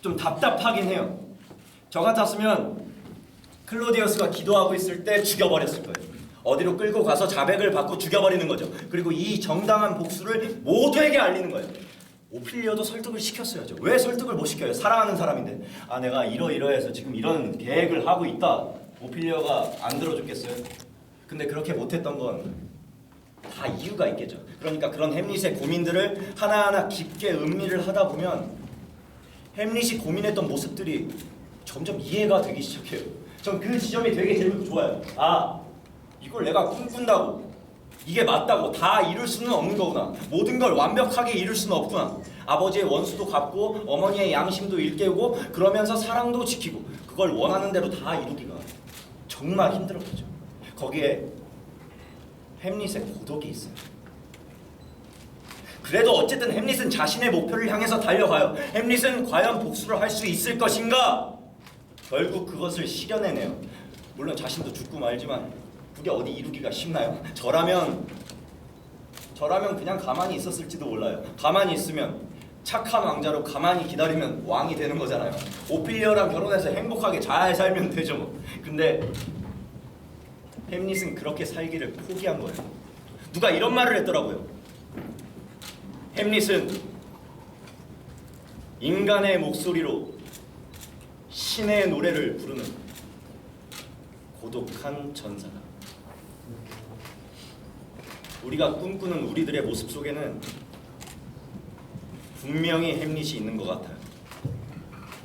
좀 답답하긴 해요. 저 같았으면 클로디어스가 기도하고 있을 때 죽여버렸을 거예요. 어디로 끌고 가서 자백을 받고 죽여버리는 거죠. 그리고 이 정당한 복수를 모두에게 알리는 거예요. 오피리어도 설득을 시켰어야죠. 왜 설득을 못 시켜요? 사랑하는 사람인데. 아 내가 이러이러해서 지금 이런 계획을 하고 있다. 오피리어가 안 들어줬겠어요? 근데 그렇게 못했던 건 다 이유가 있겠죠. 그러니까 그런 햄릿의 고민들을 하나하나 깊게 음미를 하다 보면 햄릿이 고민했던 모습들이 점점 이해가 되기 시작해요. 전 그 지점이 되게 재밌고 좋아요. 아, 이걸 내가 꿈꾼다고 이게 맞다고 다 이룰 수는 없는 거구나. 모든 걸 완벽하게 이룰 수는 없구나. 아버지의 원수도 갚고 어머니의 양심도 일깨우고 그러면서 사랑도 지키고 그걸 원하는 대로 다 이루기가 정말 힘들었죠. 거기에 햄릿의 고독이 있어요. 그래도 어쨌든 햄릿은 자신의 목표를 향해서 달려가요. 햄릿은 과연 복수를 할 수 있을 것인가? 결국 그것을 실현해내요. 물론 자신도 죽고 말지만 그게 어디 이루기가 쉽나요? 저라면 저라면 그냥 가만히 있었을지도 몰라요. 가만히 있으면 착한 왕자로 가만히 기다리면 왕이 되는 거잖아요. 오피리어랑 결혼해서 행복하게 잘 살면 되죠. 뭐. 근데 햄릿은 그렇게 살기를 포기한 거예요. 누가 이런 말을 했더라고요. 햄릿은 인간의 목소리로 신의 노래를 부르는 고독한 전사다. 우리가 꿈꾸는 우리들의 모습 속에는 분명히 햄릿이 있는 것 같아요.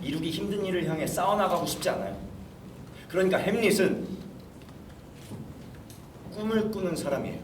이루기 힘든 일을 향해 싸워나가고 싶지 않아요. 그러니까 햄릿은 꿈을 꾸는 사람이에요.